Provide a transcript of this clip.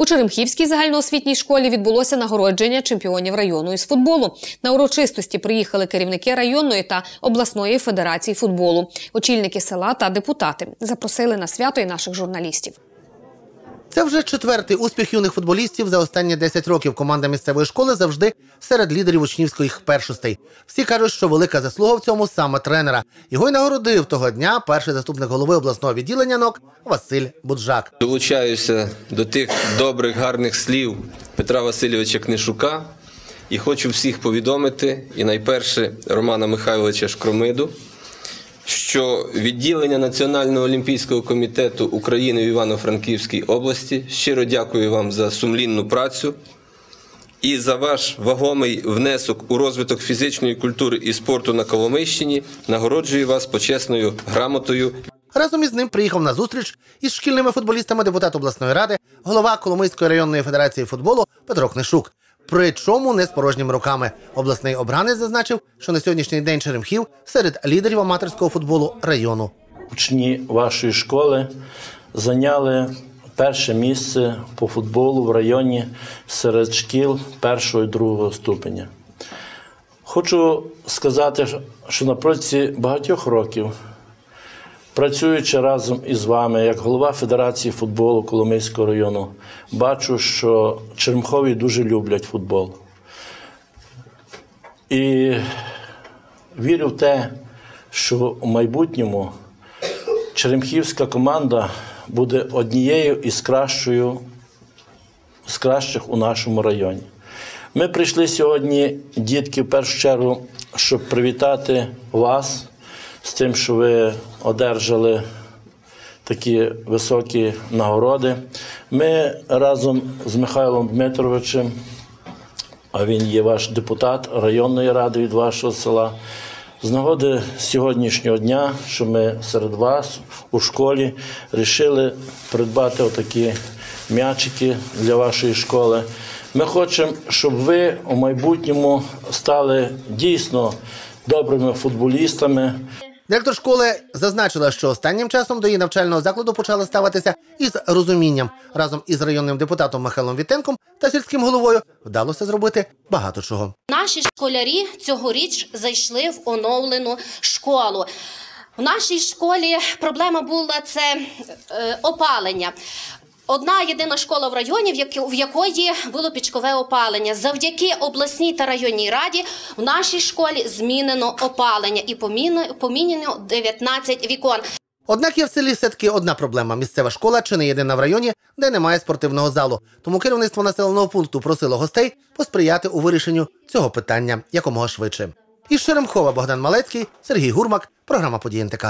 У Черемхівській загальноосвітній школі відбулося нагородження чемпіонів району із футболу. На урочистості приїхали керівники районної та обласної федерації футболу, очільники села та депутати. Запросили на свято і наших журналістів. Це вже четвертий успіх юних футболістів за останні 10 років. Команда місцевої школи завжди серед лідерів учнівських першостей. Всі кажуть, що велика заслуга в цьому саме тренера. Його й нагородив того дня перший заступник голови обласного відділення НОК Василь Буджак. Долучаюся до тих добрих, гарних слів Петра Васильовича Книшука і хочу всіх повідомити, і найперше Романа Михайловича Шкромиду, що відділення Національного олімпійського комітету України в Івано-Франківській області щиро дякую вам за сумлінну працю і за ваш вагомий внесок у розвиток фізичної культури і спорту на Коломийщині. Нагороджую вас почесною грамотою Разом із ним приїхав на зустріч із шкільними футболістами депутат обласної ради, голова Коломийської районної федерації футболу Петро Книшук. Причому не з порожніми руками. Обласний обранець зазначив, що на сьогоднішній день Черемхів серед лідерів аматорського футболу району. Учні вашої школи зайняли перше місце по футболу в районі серед шкіл першого і другого ступеня. Хочу сказати, що на протязі багатьох років, працюючи разом із вами, як голова Федерації футболу Коломийського району, бачу, що Черемхові дуже люблять футбол. І вірю в те, що у майбутньому Черемхівська команда буде однією із кращою, з кращих у нашому районі. Ми прийшли сьогодні, дітки, в першу чергу, щоб привітати вас з тим, що ви одержали такі високі нагороди. Ми разом з Михайлом Дмитровичем, а він є ваш депутат районної ради від вашого села. З нагоди сьогоднішнього дня, що ми серед вас у школі вирішили придбати отакі м'ячики для вашої школи. Ми хочемо, щоб ви у майбутньому стали дійсно добрими футболістами. Директор школи зазначила, що останнім часом до її навчального закладу почали ставитися із розумінням. Разом із районним депутатом Михайлом Вітенком та сільським головою вдалося зробити багато чого. Наші школярі цьогоріч зайшли в оновлену школу. В нашій школі проблема була це е, опалення. Одна єдина школа в районі, в яко- в якої було пічкове опалення. Завдяки обласній та районній раді в нашій школі змінено опалення і поміняно 19 вікон. Однак є в селі все-таки одна проблема: місцева школа чи не єдина в районі, де немає спортивного залу. Тому керівництво населеного пункту просило гостей посприяти у вирішенню цього питання якомога швидше. Із Шеремхова Богдан Малецький, Сергій Гурмак, програма «Події НТК».